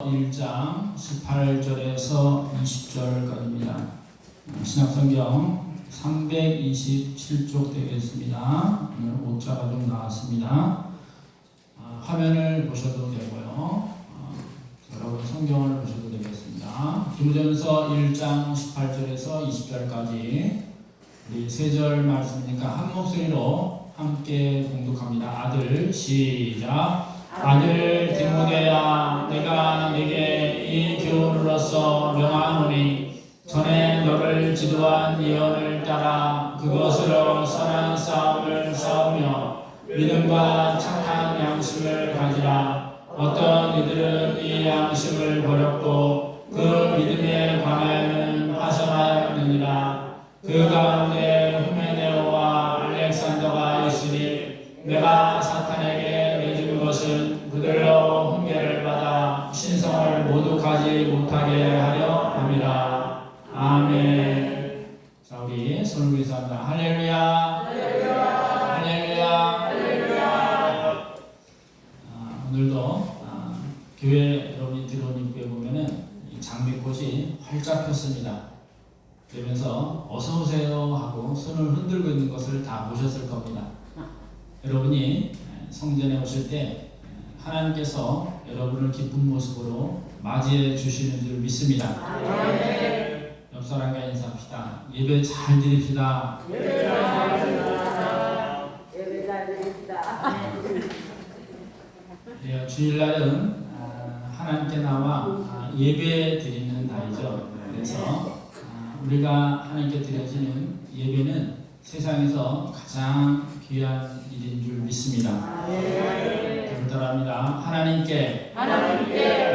1장 18절에서 20절까지입니다. 신약성경 327쪽 되겠습니다. 오늘 오차가 좀 나왔습니다. 아, 화면을 보셔도 되고요. 아, 여러분 성경을 보셔도 되겠습니다. 디모데전서 1장 18절에서 20절까지 우리 세절 말씀이니까 한 목소리로 함께 공독합니다. 아들 시작. 아들 디모데야 내가 네게 이 교훈으로서 명하노니 전에 너를 지도한 예언을 따라 그것으로 선한 싸움을 싸우며 믿음과 착한 양심을 가지라. 어떤 이들은 이 양심을 버렸고 그 믿음에 관하여는 파선하였느니라. 그 가운데 후메네오와 알렉산더가 있으니 내가 사탄에게 위해서합니다 할렐루야. 할렐루야. 아, 오늘도 아, 교회 여러분이 입구에 보면은 이 장미꽃이 활짝 폈습니다. 그러면서 어서 오세요 하고 손을 흔들고 있는 것을 다 보셨을 겁니다. 여러분이 성전에 오실 때 하나님께서 여러분을 기쁜 모습으로 맞이해 주시는 줄 믿습니다. 옆 사람과 인사합시다. 예배 잘 드립시다. 예, 주일날은 아, 하나님께 나와 아, 예배 드리는 날이죠. 그래서 아, 우리가 하나님께 드려지는 예배는 세상에서 가장 귀한 일인 줄 믿습니다. 저를 따라합니다. 하나님께,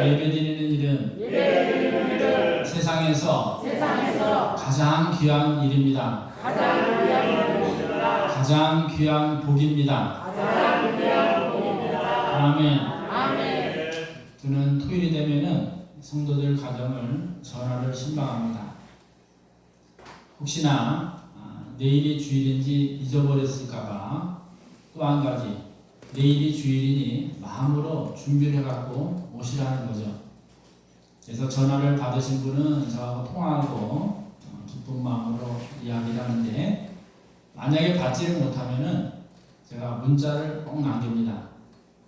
예배 드리는 일은 세상에서, 가장 귀한 일입니다. 가장 귀한 복입니다. 아멘. 저는 토요일이 되면은 성도들 가정을 전화를 신방합니다. 혹시나 아, 내일이 주일인지 잊어버렸을까봐 또 한 가지 내일이 주일이니 마음으로 준비를 해갖고 오시라는 거죠. 그래서 전화를 받으신 분은 저하고 통화하고 어, 기쁜 마음으로 이야기를 하는데 만약에 받지를 못하면은 제가 문자를 꼭 남깁니다.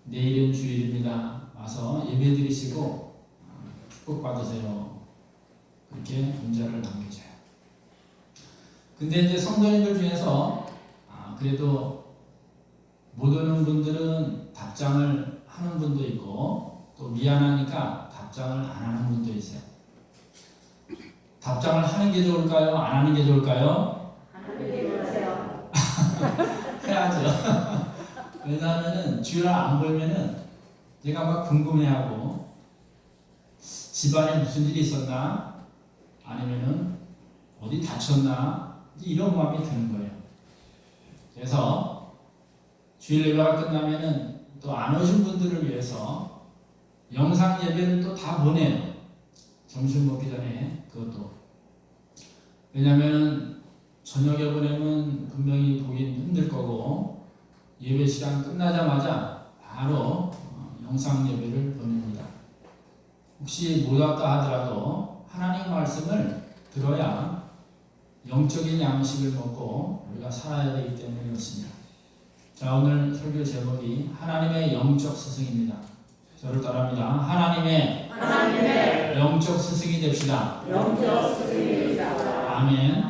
내일은 주일입니다. 와서 예배 드리시고 어, 축복 받으세요. 그렇게 문자를 남겨줘요. 근데 이제 성도님들 중에서 아, 그래도 못 오는 분들은 답장을 하는 분도 있고 또 미안하니까 답장을 안 하는 분도 있어요. 답장을 하는 게 좋을까요? 안 하는 게 좋을까요? 해야죠. 왜냐하면은 주일 안 보면은 제가 막 궁금해하고 집안에 무슨 일이 있었나 아니면은 어디 다쳤나 이런 마음이 드는 거예요. 그래서 주일 예배가 끝나면은 또 안 오신 분들을 위해서 영상 예배를 또 다 보내요. 점심 먹기 전에 그것도 왜냐하면 저녁에 보내면 분명히 보긴 힘들 거고 예배 시간 끝나자마자 바로 어, 영상 예배를 보냅니다. 혹시 못 왔다 하더라도 하나님 말씀을 들어야 영적인 양식을 먹고 우리가 살아야 되기 때문에 그렇습니다. 자 오늘 설교 제목이 하나님의 영적 스승입니다. 저를 따라합니다. 하나님의, 영적 스승이 됩시다. 아멘.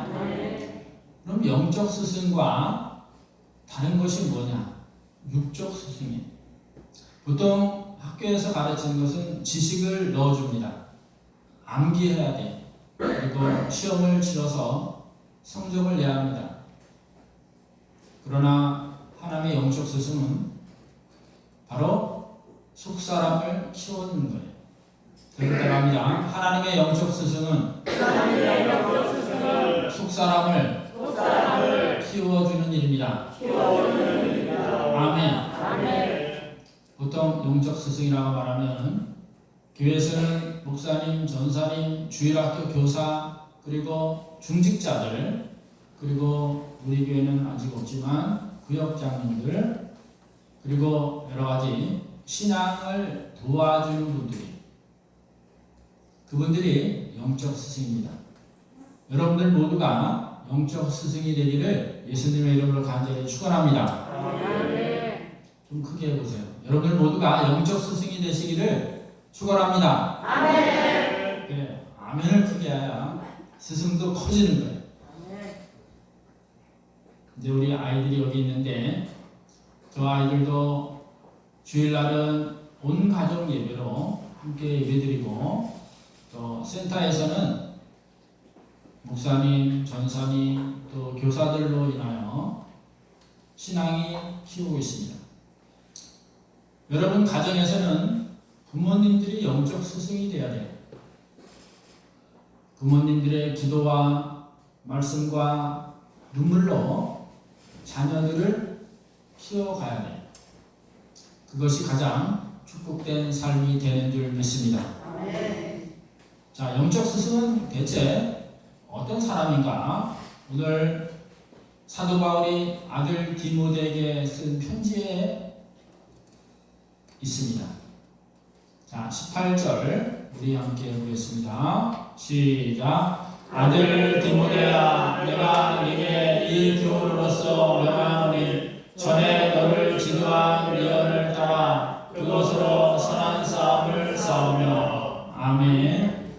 그럼 영적 스승과 다른 것이 뭐냐? 육적 스승이. 보통 학교에서 가르치는 것은 지식을 넣어줍니다. 암기해야 돼. 그리고 시험을 치러서 성적을 내야 합니다. 그러나 하나님의 영적 스승은 바로 속 사람을 키워주는 거예요. 따라합니다. 하나님의 영적 스승은 속 사람을 키워주는 일입니다. 아멘. 보통 영적 스승이라고 말하면 교회에서는 목사님, 전사님, 주일학교 교사 그리고 중직자들 그리고 우리 교회는 아직 없지만 그리고 여러 가지 신앙을 도와주는 분들이 그분들이 영적 스승입니다. 여러분들 모두가 영적 스승이 되기를 예수님의 이름으로 간절히 축원합니다. 좀 크게 해보세요. 여러분들 모두가 영적 스승이 되시기를 축원합니다. 아멘. 그래, 아멘을 크게 해야 스승도 커지는 거예요. 이제 우리 아이들이 여기 있는데 그 아이들도 주일날은 온 가족 예배로 함께 예배드리고 또 센터에서는 목사님, 전사님, 또 교사들로 인하여 신앙이 키우고 있습니다. 여러분 가정에서는 부모님들이 영적 스승이 돼야 돼요. 부모님들의 기도와 말씀과 눈물로 자녀들을 키워가야 돼요. 그것이 가장 축복된 삶이 되는 줄 믿습니다. 자, 영적 스승은 대체 어떤 사람인가? 오늘 사도 바울이 아들 디모데에게 쓴 편지에 있습니다. 자, 18절 우리 함께 보겠습니다. 시작. 아들 디모데야, 내가 네게 이 교훈으로서 명하노니 전에 너를 지도한 미연을 따라 그것으로 선한 싸움을 싸우며 아멘.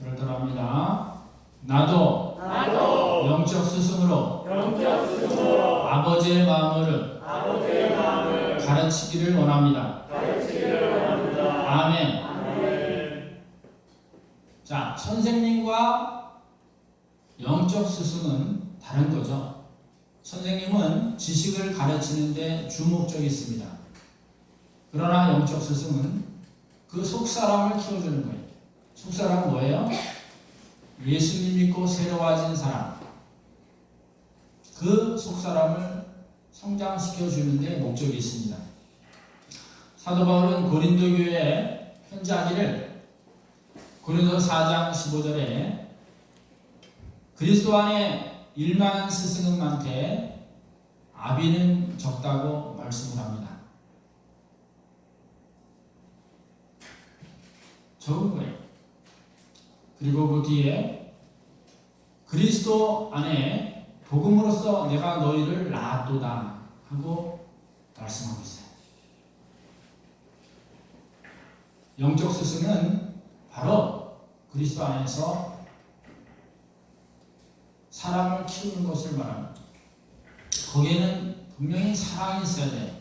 그렇더랍니다. 나도 나도 영적 스승으로 영적 스승으로 아버지의 마음을 아버지의 마음을 가르치기를 원합니다. 가르치기를 원합니다. 아멘. 아멘. 자, 선생님과 영적 스승은 다른 거죠. 선생님은 지식을 가르치는데 주목적이 있습니다. 그러나 영적 스승은 그 속사람을 키워주는 거예요. 속사람은 뭐예요? 예수님 믿고 새로워진 사람. 그 속사람을 성장시켜 주는데 목적이 있습니다. 사도 바울은 고린도 교회에 편지하기를 고린도 4장 15절에 그리스도 안에 일만한 스승은 많되 아비는 적다고 말씀을 합니다. 적은 거예요. 그리고 그 뒤에 그리스도 안에 복음으로써 내가 너희를 낳았도다 하고 말씀하고 있어요. 영적 스승은 바로 그리스도 안에서 사람을 키우는 것을 말합니다. 거기에는 분명히 사랑이 있어야 돼요.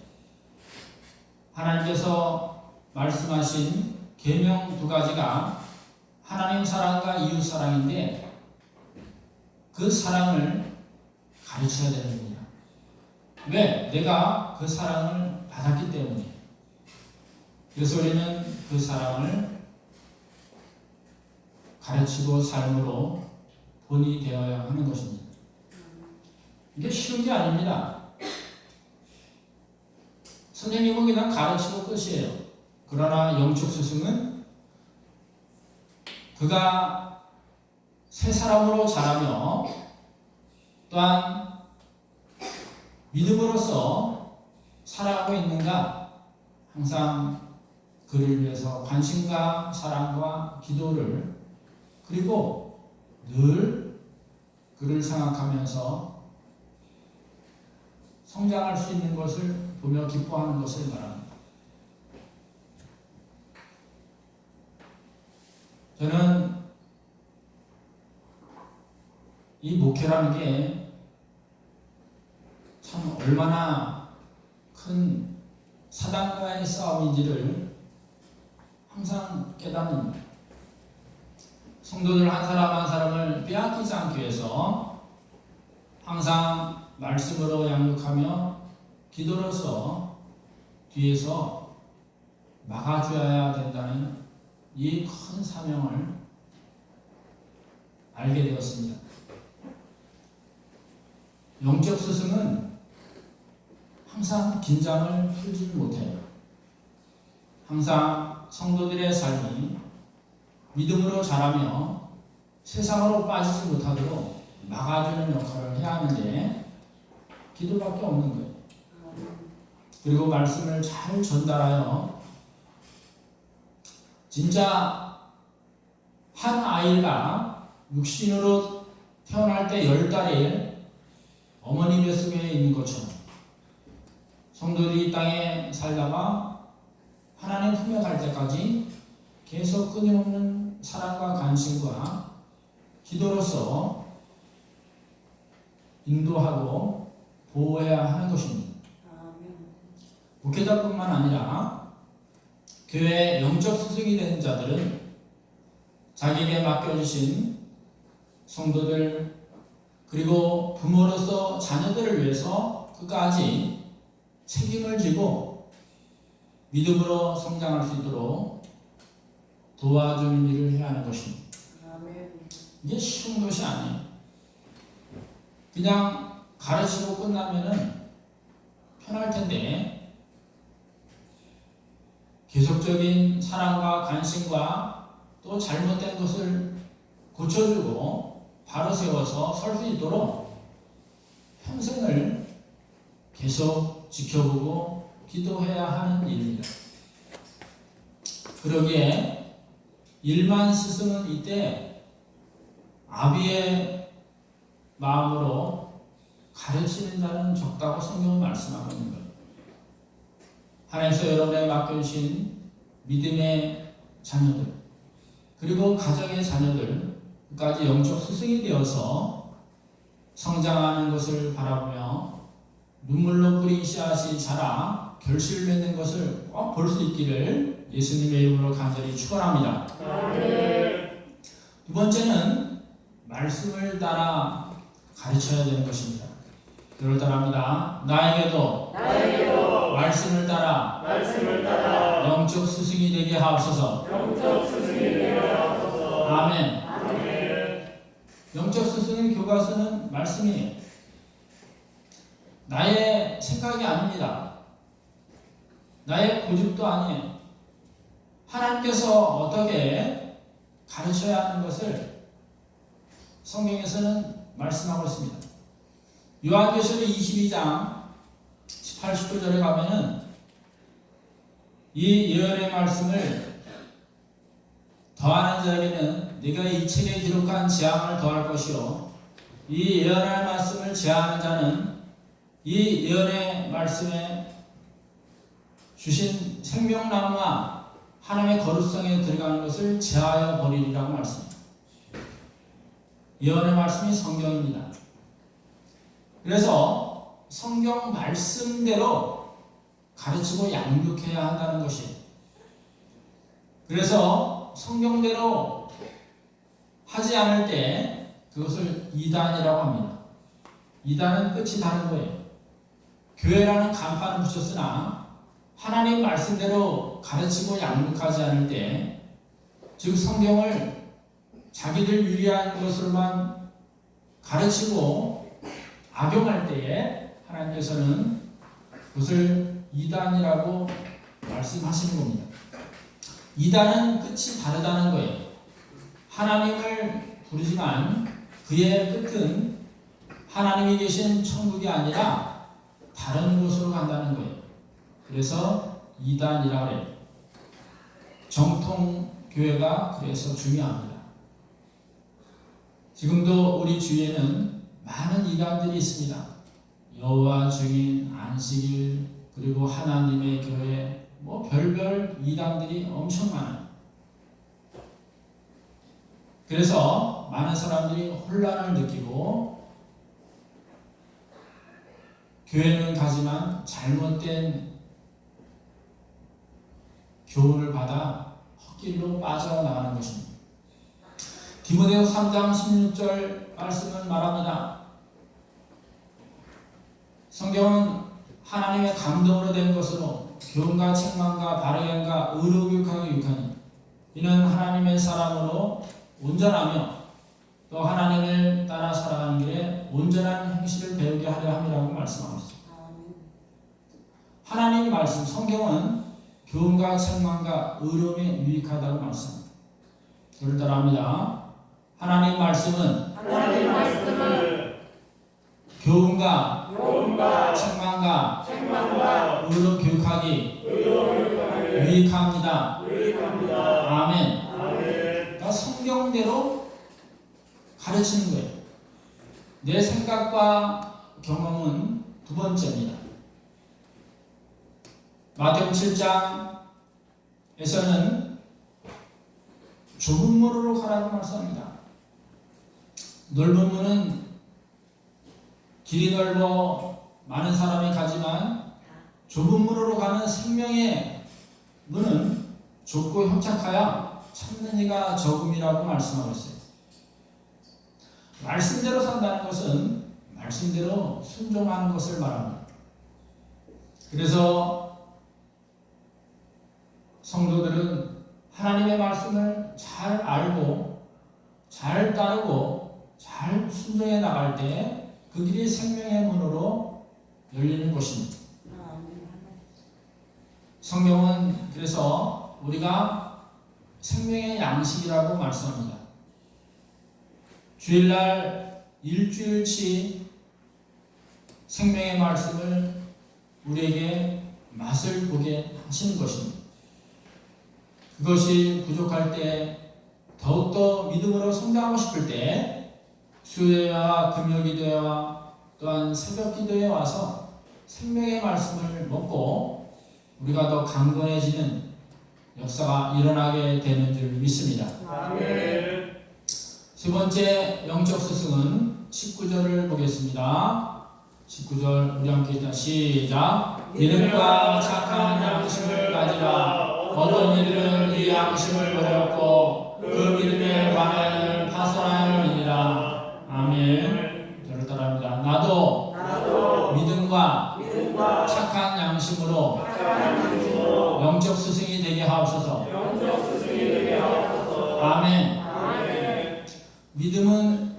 하나님께서 말씀하신 계명 두 가지가 하나님 사랑과 이웃 사랑인데 그 사랑을 가르쳐야 되는 겁니다. 왜? 내가 그 사랑을 받았기 때문에. 그 래서 우리는 그 사랑을 가르치고 삶으로 본이 되어야 하는 것입니다. 이게 쉬운 게 아닙니다. 선생님은 그냥 가르치고 끝이에요. 그러나 영적 스승은 그가 새 사람으로 자라며 또한 믿음으로써 살아가고 있는가 항상 그를 위해서 관심과 사랑과 기도를 그리고 늘 그를 생각하면서 성장할 수 있는 것을 보며 기뻐하는 것을 말합니다. 저는 이 목회라는 게 참 얼마나 큰 사단과의 싸움인지를 항상 깨닫는 성도들 한 사람 한 사람을 빼앗기지 않기 위해서 항상 말씀으로 양육하며 기도로서 뒤에서 막아줘야 된다는 이 큰 사명을 알게 되었습니다. 영적 스승은 항상 긴장을 풀지 못해요. 항상 성도들의 삶이 믿음으로 자라며 세상으로 빠지지 못하도록 막아주는 역할을 해야 하는데 기도밖에 없는 거예요. 그리고 말씀을 잘 전달하여 진짜 한 아이가 육신으로 태어날 때 열 달에 어머니 뱃속에 있는 것처럼 성도들이 이 땅에 살다가 하나님 품에 갈 때까지 계속 끊임없는 사랑과 관심과 기도로서 인도하고 보호해야 하는 것입니다. 목회자뿐만 아니라 교회 영적 스승이 된 자들은 자기에게 맡겨주신 성도들 그리고 부모로서 자녀들을 위해서 끝까지 책임을 지고 믿음으로 성장할 수 있도록 도와주는 일을 해야 하는 것입니다. 이게 쉬운 것이 아니에요. 그냥 가르치고 끝나면은 편할 텐데 계속적인 사랑과 관심과 또 잘못된 것을 고쳐주고 바로 세워서 설 수 있도록 평생을 계속 지켜보고 기도해야 하는 일입니다. 그러기에 일만 스승은 이때 아비의 마음으로 가르치는 자는 적다고 성경은 말씀하고 있는 거예요. 하나님께서 여러분에게 맡겨주신 믿음의 자녀들 그리고 가정의 자녀들까지 영적 스승이 되어서 성장하는 것을 바라보며 눈물로 뿌린 씨앗이 자라 결실 맺는 것을 꼭 볼 수 있기를 예수님의 이름으로 간절히 축원합니다. 두 번째는 말씀을 따라 가르쳐야 되는 것입니다. 그를 따라합니다. 나에게도, 말씀을 따라 말씀을 따라 영적 스승이 되게 하옵소서. 영적 스승이 되게 하소서. 아멘. 아멘. 영적 스승은 교과서는 말씀이에요. 나의 생각이 아닙니다. 나의 고집도 아니에요. 하나님께서 어떻게 가르쳐야 하는 것을 성경에서는 말씀하고 있습니다. 요한계시록 22장 18, 19절에 가면은 이 예언의 말씀을 더하는 자에게는 네가 이 책에 기록한 재앙을 더할 것이요 이 예언의 말씀을 제하는 자는 이 예언의 말씀에 주신 생명나무와 하나님의 거룩성에 들어가는 것을 제하여 버리리라고 말씀합니다. 예언의 말씀이 성경입니다. 그래서 성경 말씀대로 가르치고 양육해야 한다는 것이에요. 그래서 성경대로 하지 않을 때 그것을 이단이라고 합니다. 이단은 끝이 다른 거예요. 교회라는 간판을 붙였으나 하나님 말씀대로 가르치고 양육하지 않을 때, 즉 성경을 자기들 유리한 것으로만 가르치고 악용할 때에 하나님께서는 그것을 이단이라고 말씀하시는 겁니다. 이단은 끝이 다르다는 거예요. 하나님을 부르지만 그의 끝은 하나님이 계신 천국이 아니라 다른 곳으로 간다는 거예요. 그래서 이단이라 그래요. 정통 교회가 그래서 중요합니다. 지금도 우리 주위에는 많은 이단들이 있습니다. 여호와 증인, 안식일, 그리고 하나님의 교회, 뭐 별별 이단들이 엄청 많아요. 그래서 많은 사람들이 혼란을 느끼고 교회는 가지만 잘못된 교훈을 받아 헛길로 빠져나가는 것입니다. 디모데후 3장 16절 말씀을 말합니다. 성경은 하나님의 감동으로 된 것으로 교훈과 책망과 바르행과 의로 교육하고 유익하니 이는 하나님의 사람으로 온전하며 또 하나님을 따라 살아가는 길에 온전한 행실을 배우게 하려 함이라고 말씀하고 있습니다. 하나님 말씀 성경은 교훈과 책망과 의로움에 유익하다고 말씀합니다. 그를 따라합니다. 하나님 말씀은 하나님 말씀을 교훈과 교훈과 책망과 책망과 의로 교육하기 유익합니다. 유익합니다. 아멘. 아멘. 그러니까 성경대로 성경대로 가르치는 거예요. 내 생각과 경험은 두 번째입니다. 마태복음 7장에서는 좁은 문으로 가라고 말씀합니다. 넓은 문은 길이 넓어 많은 사람이 가지만 좁은 문으로 가는 생명의 문은 좁고 협착하여 찾는 이가 적음이라고 말씀하고 있어요. 말씀대로 산다는 것은 말씀대로 순종하는 것을 말합니다. 그래서 성도들은 하나님의 말씀을 잘 알고 잘 따르고 잘 순종해 나갈 때 그 길이 생명의 문으로 열리는 것입니다. 성경은 그래서 우리가 생명의 양식이라고 말씀합니다. 주일날 일주일치 생명의 말씀을 우리에게 맛을 보게 하시는 것입니다. 그것이 부족할 때 더욱더 믿음으로 성장하고 싶을 때 수요와 금요기도회와 또한 새벽기도에 와서 생명의 말씀을 먹고 우리가 더 강건해지는 역사가 일어나게 되는 줄 믿습니다. 아멘. 세 번째 영적 스승은 19절을 보겠습니다. 19절 우리 함께 시작. 믿음과 착한 양심을 가지라. 어떤 이들은 이 양심을 버렸고 그 믿음에 관하여 파손하느니라. 아멘. 저를 따라합니다. 나도 나도 믿음과 믿음과 착한 양심으로 양심으로 영적 스승이 되게 하옵소서. 되게 하옵소서. 아멘. 아멘. 믿음은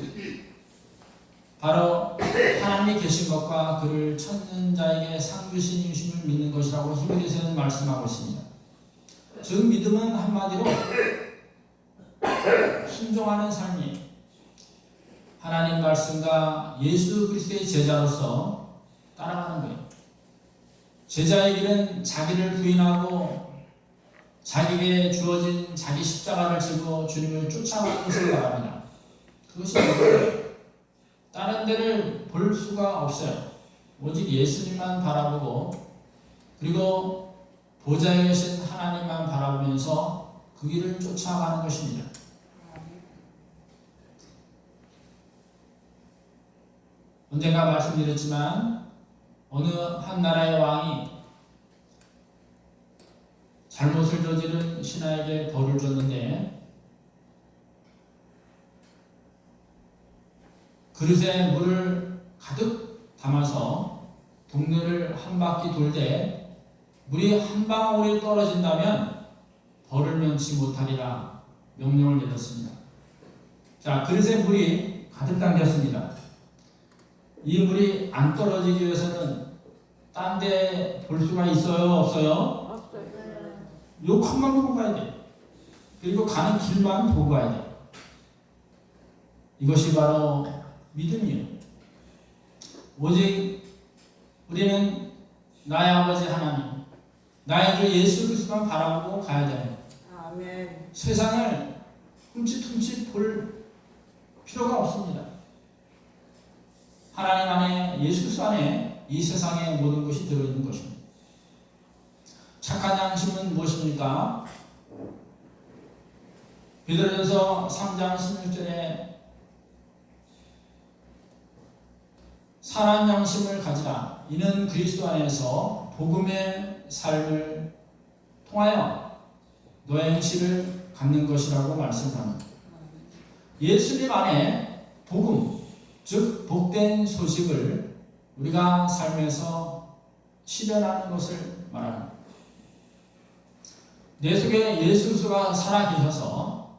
바로 하나님이 계신 것과 그를 찾는 자에게 상 주신 유심을 믿는 것이라고 히브리서는 말씀하고 있습니다. 즉 믿음은 한마디로 순종하는 삶이 하나님 말씀과 예수 그리스도의 제자로서 따라가는 거예요. 제자의 길은 자기를 부인하고 자기에게 주어진 자기 십자가를 지고 주님을 쫓아가는 것을 말합니다. 그것이? 다른 데를 볼 수가 없어요. 오직 예수님만 바라보고 그리고 보좌에 계신 하나님만 바라보면서 그 길을 쫓아가는 것입니다. 언젠가 말씀드렸지만 어느 한 나라의 왕이 잘못을 저지른 신하에게 벌을 줬는데 그릇에 물을 가득 담아서 동네를 한 바퀴 돌때 물이 한 방울이 떨어진다면 벌을 면치 못하리라 명령을 내렸습니다. 자, 그릇에 물이 가득 담겼습니다. 이 물이 안 떨어지기 위해서는 딴 데 볼 수가 있어요? 없어요? 요 칸만 보고 가야 돼. 그리고 가는 길만 보고 가야 돼. 이것이 바로 믿음이요. 오직 우리는 나의 아버지 하나님, 나의 주 예수 그리스도만 바라보고 가야 돼요. 아멘. 세상을 흠칫흠칫 볼 필요가 없습니다. 하나님 안에 예수 그리스도 안에 이 세상의 모든 것이 들어있는 것입니다. 착한 양심은 무엇입니까? 베드로전서 3장 16절에 선한 양심을 가지라. 이는 그리스도 안에서 복음의 삶을 통하여 너의 행실을 갖는 것이라고 말씀합니다. 예수님 안에 복음, 즉 복된 소식을 우리가 삶에서 실현하는 것을 말합니다. 내 속에 예수 그리스도가 살아계셔서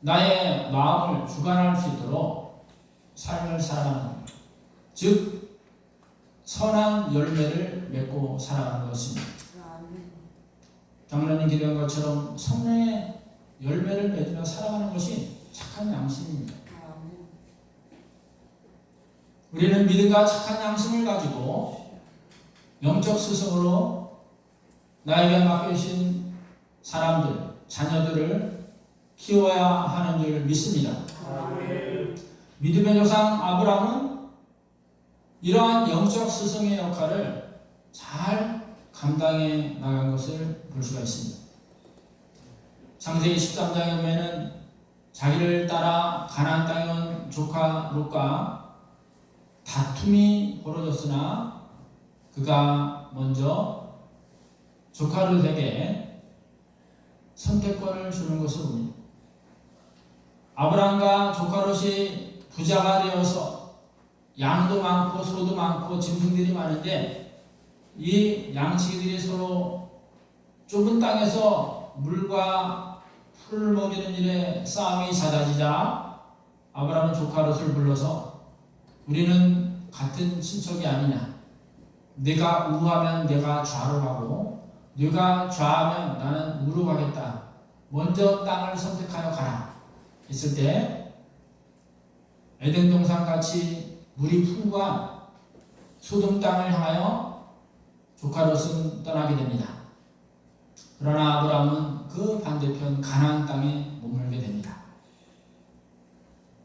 나의 마음을 주관할 수 있도록 삶을 살아가는. 즉 선한 열매를 맺고 살아가는 것입니다. 장로님 기도한 것처럼 성령의 열매를 맺으며 살아가는 것이 착한 양심입니다. 우리는 믿음과 착한 양심을 가지고 영적 스승으로 나에게 맡겨주신 사람들, 자녀들을 키워야 하는 줄 믿습니다. 믿음의 조상 아브라함은 이러한 영적 스승의 역할을 잘 감당해 나간 것을 볼 수가 있습니다. 창세기 13장에 보면은 자기를 따라 가나안 땅에 온 조카 롯과 다툼이 벌어졌으나 그가 먼저 조카 롯에게 선택권을 주는 것을 봅니다. 아브라함과 조카 롯이 부자가 되어서 양도 많고 소도 많고 짐승들이 많은데 이 양치기들이 서로 좁은 땅에서 물과 풀을 먹이는 일에 싸움이 잦아지자 아브라함은 조카 롯을 불러서 우리는 같은 친척이 아니냐. 내가 우하면 내가 좌로 가고 네가 좌하면 나는 우로 가겠다. 먼저 땅을 선택하여 가라. 했을 때 에덴 동산 같이 물이 풍부한 소돔 땅을 향하여 조카 롯은 떠나게 됩니다. 그러나 아브라함은 그 반대편 가나안 땅에 머물게 됩니다.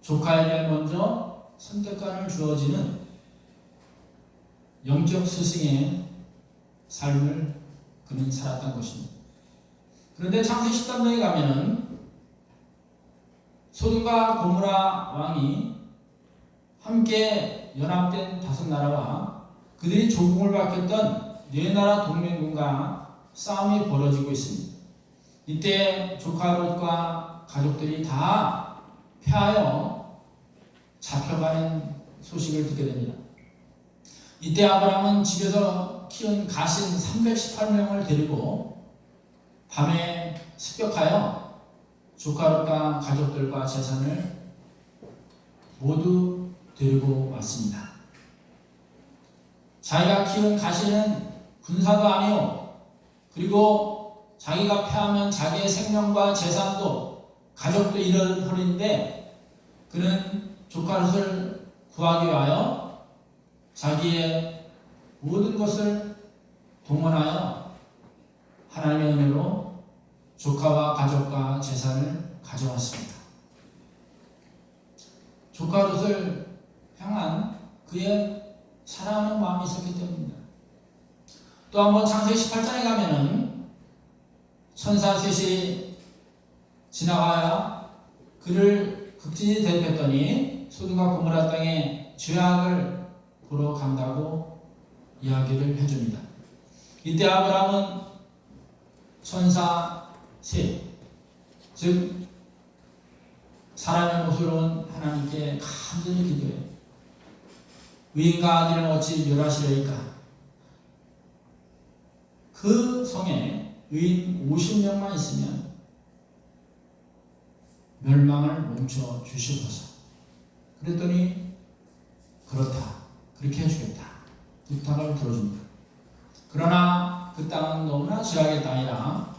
조카에게 먼저 선택권을 주어지는 영적 스승의 삶을 그는 살았던 것입니다. 그런데 창세 13장에 가면은 소돔과 고무라 왕이 함께 연합된 다섯 나라와 그들이 조공을 받겠던 네 나라 동맹군과 싸움이 벌어지고 있습니다. 이때 조카 롯과 가족들이 다 패하여 잡혀가는 소식을 듣게 됩니다. 이때 아브라함은 집에서 키운 가신 318명을 데리고 밤에 습격하여 조카 롯과 가족들과 재산을 모두 데리고 왔습니다. 자기가 키운 가시는 군사도 아니요. 그리고 자기가 패하면 자기의 생명과 재산도 가족도 잃어버리는데 그는 조카롯을 구하기 위하여 자기의 모든 것을 동원하여 하나님의 은혜로 조카와 가족과 재산을 가져왔습니다. 조카롯을 향한 그의 사랑하는 마음이 있었기 때문입니다. 또 한번 창세기 18장에 가면은 천사 셋이 지나가야 그를 극진히 대표했더니 소돔과 고모라 땅에 죄악을 보러 간다고 이야기를 해줍니다. 이때 아브라함은 천사 셋, 즉 사람의 모습으로 온 하나님께 간절히 기도해요. 위인과 아들을 어찌 멸하시려이까? 그 성에 의인 50명만 있으면 멸망을 멈춰 주시옵소서. 그랬더니 그렇다. 그렇게 해주겠다. 부탁을 들어줍니다. 그러나 그 땅은 너무나 죄악의 땅이라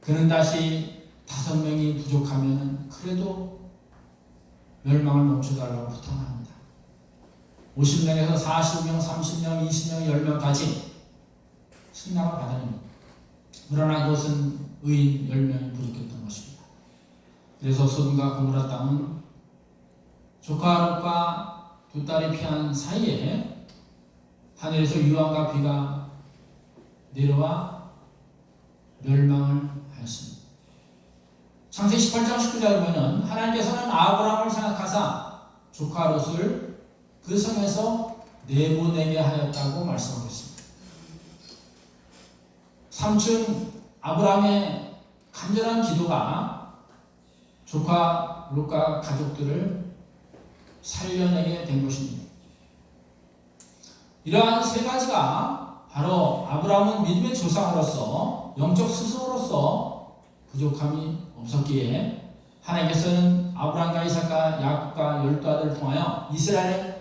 그는 다시 다섯 명이 부족하면 그래도 멸망을 멈춰달라고 부탁을 합니다. 50명에서 40명, 30명, 20명, 10명까지 승낙을 받아냅니다. 그러나 그것은 의인 10명이 부족했던 것입니다. 그래서 소돔과 고모라 땅은 조카 롯과 두 딸이 피한 사이에 하늘에서 유황과 비가 내려와 멸망을 하였습니다. 창세 18장 19절에 보면 하나님께서는 아브라함을 생각하사 조카 롯을 그 성에서 내보내게 하였다고 말씀하고 있습니다. 삼촌 아브라함의 간절한 기도가 조카 롯과 가족들을 살려내게 된 것입니다. 이러한 세 가지가 바로 아브라함은 믿음의 조상으로서 영적 스승으로서 부족함이 없었기에 하나님께서는 아브라함과 이삭과 야곱과 열두 아들을 통하여 이스라엘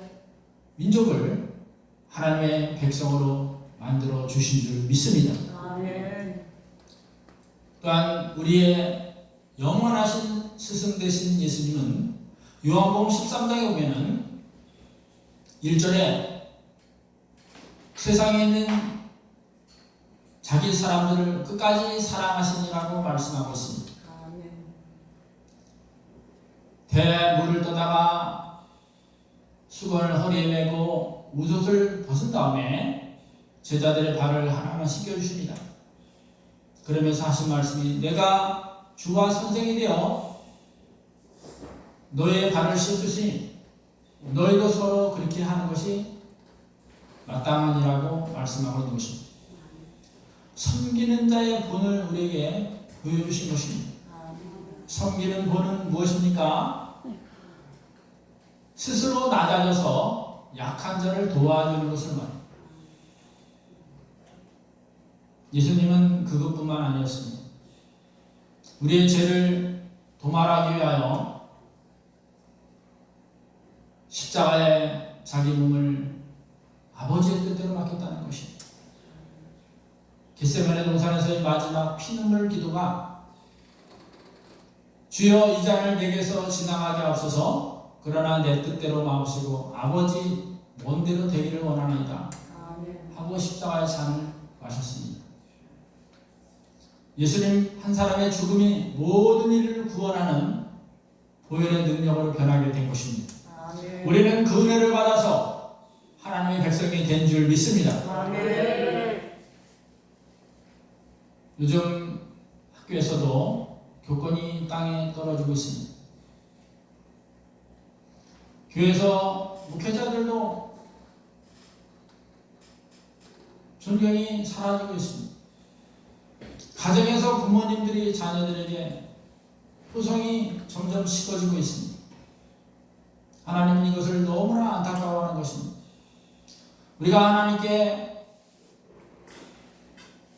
민족을 하나님의 백성으로 만들어 주신 줄 믿습니다. 또한 우리의 영원하신 스승 되신 예수님은 요한복음 13장에 보면은 1절에 세상에 있는 자기 사람들을 끝까지 사랑하시니라고 말씀하고 있습니다. 아멘. 배에 물을 떠다가 수건을 허리에 메고 우옷을 벗은 다음에 제자들의 발을 하나하나 씻겨주십니다. 그러면서 하신 말씀이 내가 주와 선생이 되어 너의 발을 씻으시 너희도 서로 그렇게 하는 것이 마땅하니라고 말씀하고 있는 것입니다. 섬기는 자의 본을 우리에게 보여주신 것입니다. 섬기는 본은 무엇입니까? 스스로 낮아져서 약한 자를 도와주는 것을 말합니다. 예수님은 그것뿐만 아니었습니다. 우리의 죄를 도말하기 위하여 십자가에 자기 몸을 아버지의 뜻대로 맡겼다는 것입니다. 겟세마네 동산에서의 마지막 피눈물 기도가 주여 이 잔을 내게서 지나가게 하옵소서 그러나 내 뜻대로 마옵시고 아버지 원대로 되기를 원하나이다. 하고 십자가의 잔을 마셨습니다. 예수님 한 사람의 죽음이 모든 일을 구원하는 보혈의 능력으로 변하게 된 것입니다. 우리는 그 은혜를 받아서 하나님의 백성이 된 줄 믿습니다. 요즘 학교에서도 교권이 땅에 떨어지고 있습니다. 교회에서 목회자들도 존경이 사라지고 있습니다. 가정에서 부모님들이 자녀들에게 후성이 점점 식어지고 있습니다. 하나님은 이것을 너무나 안타까워하는 것입니다. 우리가 하나님께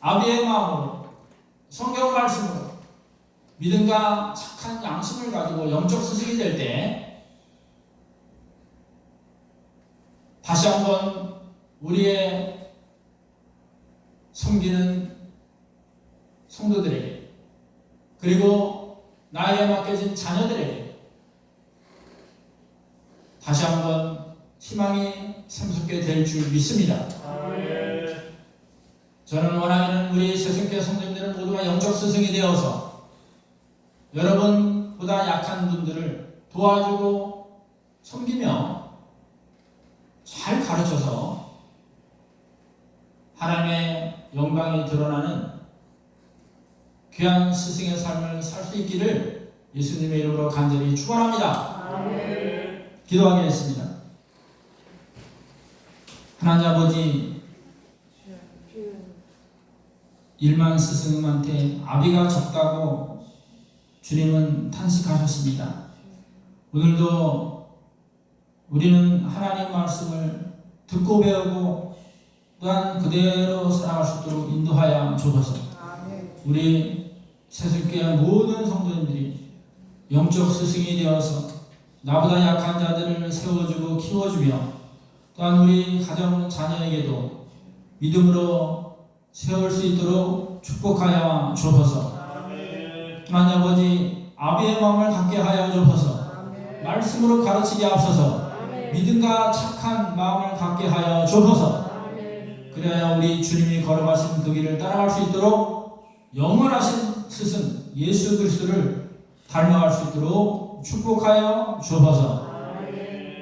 아비의 마음으로 성경 말씀으로 믿음과 착한 양심을 가지고 영적 스승이 될 때 다시 한번 우리의 섬기는 성도들에게 그리고 나에게 맡겨진 자녀들에게 다시 한번 희망이 샘솟게 될 줄 믿습니다. 저는 원하기는 우리 세승교 성도님들은 모두가 영적 스승이 되어서 여러분보다 약한 분들을 도와주고 섬기며 잘 가르쳐서 하나님의 영광이 드러나는 귀한 스승의 삶을 살 수 있기를 예수님의 이름으로 간절히 축원합니다. 기도하겠습니다. 하나님 아버지 일만 스승님한테 아비가 적다고 주님은 탄식하셨습니다. 오늘도 우리는 하나님 말씀을 듣고 배우고 또한 그대로 살아갈 수 있도록 인도하여 주옵소서. 아멘. 우리 세술교회 모든 성도님들이 영적 스승이 되어서 나보다 약한 자들을 세워주고 키워주며 또한 우리 가정 자녀에게도 믿음으로 세울 수 있도록 축복하여 주옵소서. 아멘. 하나님 아버지 아비의 마음을 갖게 하여 주옵소서. 아멘. 말씀으로 가르치게 하옵소서. 믿음과 착한 마음을 갖게 하여 주옵소서. 그래야 우리 주님이 걸어가신 그 길을 따라갈 수 있도록 영원하신 스승 예수 그리스도를 닮아갈 수 있도록 축복하여 주옵소서.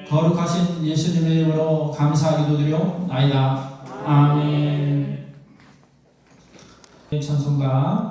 거룩하신 예수님의 이름으로 감사하기도 드려옵나이다. 아멘. 찬송가